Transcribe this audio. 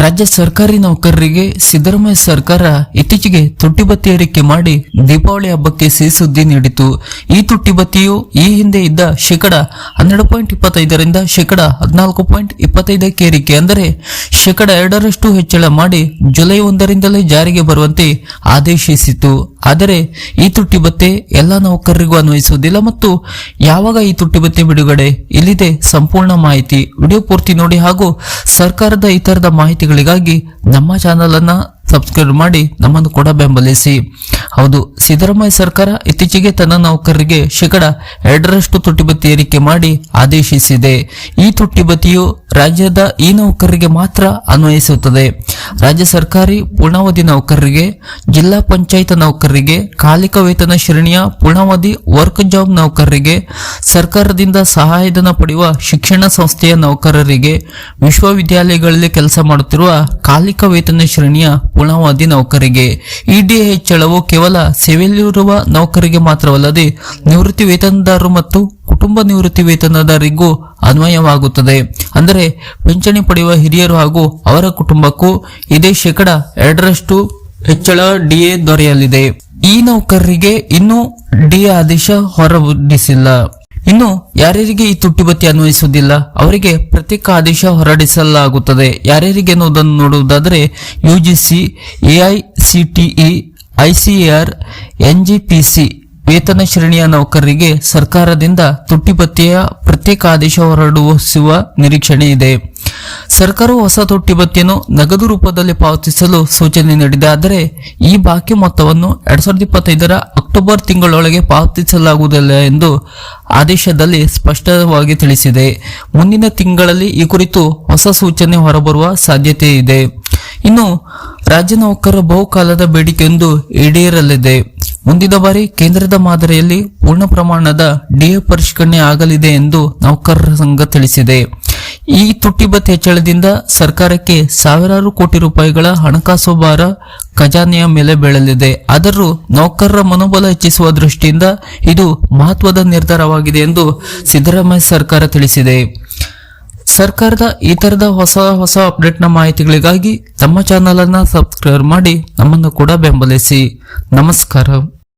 ರಾಜ್ಯ ಸರ್ಕಾರಿ ನೌಕರರಿಗೆ ಸಿದ್ದರಾಮಯ್ಯ ಸರ್ಕಾರ ಇತ್ತೀಚೆಗೆ ತುಟ್ಟಿ ಬತ್ತಿ ಏರಿಕೆ ಮಾಡಿ ದೀಪಾವಳಿ ಹಬ್ಬಕ್ಕೆ ಸಿಹಿ ಸುದ್ದಿ ನೀಡಿತು. ಈ ತುಟ್ಟಿ ಬತ್ತಿಯು ಈ ಹಿಂದೆ ಇದ್ದ ಶೇಕಡ ಹನ್ನೆರಡು ಪಾಯಿಂಟ್ ಇಪ್ಪತ್ತೈದರಿಂದ ಶೇಕಡ ಹದಿನಾಲ್ಕು ಪಾಯಿಂಟ್ ಇಪ್ಪತ್ತೈದಕ್ಕೆ ಏರಿಕೆ. ಅಂದರೆ ಶೇಕಡ ಎರಡರಷ್ಟು ಹೆಚ್ಚಳ ಮಾಡಿ ಜುಲೈ ಒಂದರಿಂದಲೇ ಜಾರಿಗೆ ಬರುವಂತೆ ಆದೇಶಿಸಿತು ಆದರೆ ಈ ತುಟ್ಟಿ ಬತ್ತೆ ಎಲ್ಲ ನೌಕರರಿಗೂ ಅನ್ವಯಿಸುವುದಿಲ್ಲ ಮತ್ತು ಯಾವಾಗ ಈ ತುಟ್ಟಿ ಬತ್ತೆ ಬಿಡುಗಡೆ? ಇಲ್ಲಿದೆ ಸಂಪೂರ್ಣ ಮಾಹಿತಿ. ವಿಡಿಯೋ ಪೂರ್ತಿ ನೋಡಿ ಹಾಗೂ ಸರ್ಕಾರದ ಇತರದ ಮಾಹಿತಿಗಳಿಗಾಗಿ ನಮ್ಮ ಚಾನಲ್ ಅನ್ನ ಸಬ್ಸ್ಕ್ರೈಬ್ ಮಾಡಿ ನಮ್ಮನ್ನು ಕೂಡ ಬೆಂಬಲಿಸಿ. ಹೌದು, ಸಿದ್ದರಾಮಯ್ಯ ಸರ್ಕಾರ ಇತ್ತೀಚೆಗೆ ತನ್ನ ನೌಕರರಿಗೆ ಶೇಕಡ ಎರಡರಷ್ಟು ತುಟ್ಟಿ ಭತ್ಯೆ ಏರಿಕೆ ಮಾಡಿ ಆದೇಶಿಸಿದೆ. ಈ ತುಟ್ಟಿ ಭತ್ಯೆಯು ರಾಜ್ಯದ ಈ ನೌಕರರಿಗೆ ಮಾತ್ರ ಅನ್ವಯಿಸುತ್ತದೆ. ರಾಜ್ಯ ಸರ್ಕಾರಿ ಪೂರ್ಣಾವಧಿ ನೌಕರರಿಗೆ, ಜಿಲ್ಲಾ ಪಂಚಾಯತ್ ನೌಕರರಿಗೆ, ಕಾಲಿಕ ವೇತನ ಶ್ರೇಣಿಯ ಪೂರ್ಣಾವಧಿ ವರ್ಕ್ ಜಾಬ್ ನೌಕರರಿಗೆ, ಸರ್ಕಾರದಿಂದ ಸಹಾಯಧನ ಪಡೆಯುವ ಶಿಕ್ಷಣ ಸಂಸ್ಥೆಯ ನೌಕರರಿಗೆ, ವಿಶ್ವವಿದ್ಯಾಲಯಗಳಲ್ಲಿ ಕೆಲಸ ಮಾಡುತ್ತಿರುವ ಕಾಲಿಕ ವೇತನ ಶ್ರೇಣಿಯ ಪೂರ್ಣಾವಧಿ ನೌಕರಿಗೆ. ಇಡಿ ಹೆಚ್ಚಳವು ಕೇವಲ ಸೇವೆಯಲ್ಲಿರುವ ನೌಕರಿಗೆ ಮಾತ್ರವಲ್ಲದೆ ನಿವೃತ್ತಿ ವೇತನದಾರರು ಮತ್ತು ಕುಟುಂಬ ನಿವೃತ್ತಿ ವೇತನದಾರರಿಗೂ ಅನ್ವಯವಾಗುತ್ತದೆ. ಅಂದರೆ ಪಿಂಚಣಿ ಪಡೆಯುವ ಹಿರಿಯರು ಹಾಗೂ ಅವರ ಕುಟುಂಬಕ್ಕೂ ಇದೇ ಶೇಕಡ ಎರಡರಷ್ಟು ಹೆಚ್ಚಳ ಡಿಎ ದೊರೆಯಲಿದೆ. ಈ ನೌಕರರಿಗೆ ಇನ್ನೂ ಡಿಎ ಆದೇಶ ಹೊರಡಿಸಿಲ್ಲ ಇನ್ನು ಯಾರ್ಯಾರಿಗೆ ಈ ತುಟ್ಟಿ ಭತ್ಯೆ ಅನ್ವಯಿಸುವುದಿಲ್ಲ, ಅವರಿಗೆ ಪ್ರತ್ಯೇಕ ಆದೇಶ ಹೊರಡಿಸಲಾಗುತ್ತದೆ. ಯಾರ್ಯಾರಿಗೆ ಅನ್ನೋದನ್ನು ನೋಡುವುದಾದರೆ ಯುಜಿಸಿ ಎಐಸಿಟಿಇ ಐಸಿಎಆರ್ ಎನ್ಜಿಪಿಸಿ ವೇತನ ಶ್ರೇಣಿಯ ನೌಕರರಿಗೆ ಸರ್ಕಾರದಿಂದ ತುಟ್ಟಿಬತ್ತಿಯ ಪ್ರತ್ಯೇಕ ಆದೇಶ ಹೊರಡಿಸುವ ನಿರೀಕ್ಷಣೆ ಇದೆ ಸರ್ಕಾರವು ಹೊಸ ತೊಟ್ಟಿ ಭತ್ಯೆಯನ್ನು ನಗದು ರೂಪದಲ್ಲಿ ಪಾವತಿಸಲು ಸೂಚನೆ ನೀಡಿದೆ. ಆದರೆ ಈ ಬಾಕಿ ಮೊತ್ತವನ್ನು ಎರಡ್ ಸಾವಿರದ ಇಪ್ಪತ್ತೈದರ ಅಕ್ಟೋಬರ್ ತಿಂಗಳೊಳಗೆ ಪಾವತಿಸಲಾಗುವುದಿಲ್ಲ ಎಂದು ಆದೇಶದಲ್ಲಿ ಸ್ಪಷ್ಟವಾಗಿ ತಿಳಿಸಿದೆ. ಮುಂದಿನ ತಿಂಗಳಲ್ಲಿ ಈ ಕುರಿತು ಹೊಸ ಸೂಚನೆ ಹೊರಬರುವ ಸಾಧ್ಯತೆ ಇದೆ. ಇನ್ನು ರಾಜ್ಯ ನೌಕರರ ಬಹುಕಾಲದ ಬೇಡಿಕೆಯೊಂದು ಈಡೇರಲಿದೆ. ಮುಂದಿನ ಬಾರಿ ಕೇಂದ್ರದ ಮಾದರಿಯಲ್ಲಿ ಪೂರ್ಣ ಪ್ರಮಾಣದ ಡಿಎ ಪರಿಷ್ಕರಣೆ ಆಗಲಿದೆ ಎಂದು ನೌಕರರ ಸಂಘ ತಿಳಿಸಿದೆ. ಈ ತುಟ್ಟಿಬತ್ ಹೆಚ್ಚಳದಿಂದ ಸರ್ಕಾರಕ್ಕೆ ಸಾವಿರಾರು ಕೋಟಿ ರೂಪಾಯಿಗಳ ಹಣಕಾಸು ಭಾರ ಖಜಾನೆಯ ಮೇಲೆ ಬೀಳಲಿದೆ. ಆದರೂ ನೌಕರರ ಮನೋಬಲ ಹೆಚ್ಚಿಸುವ ದೃಷ್ಟಿಯಿಂದ ಇದು ಮಹತ್ವದ ನಿರ್ಧಾರವಾಗಿದೆ ಎಂದು ಸಿದ್ದರಾಮಯ್ಯ ಸರ್ಕಾರ ತಿಳಿಸಿದೆ. ಸರ್ಕಾರದ ಈ ತರದ ಹೊಸ ಹೊಸ ಅಪ್ಡೇಟ್ನ ಮಾಹಿತಿಗಳಿಗಾಗಿ ನಮ್ಮ ಚಾನಲ್ ಅನ್ನ ಸಬ್ಸ್ಕ್ರೈಬ್ ಮಾಡಿ ನಮ್ಮನ್ನು ಕೂಡ ಬೆಂಬಲಿಸಿ. ನಮಸ್ಕಾರ.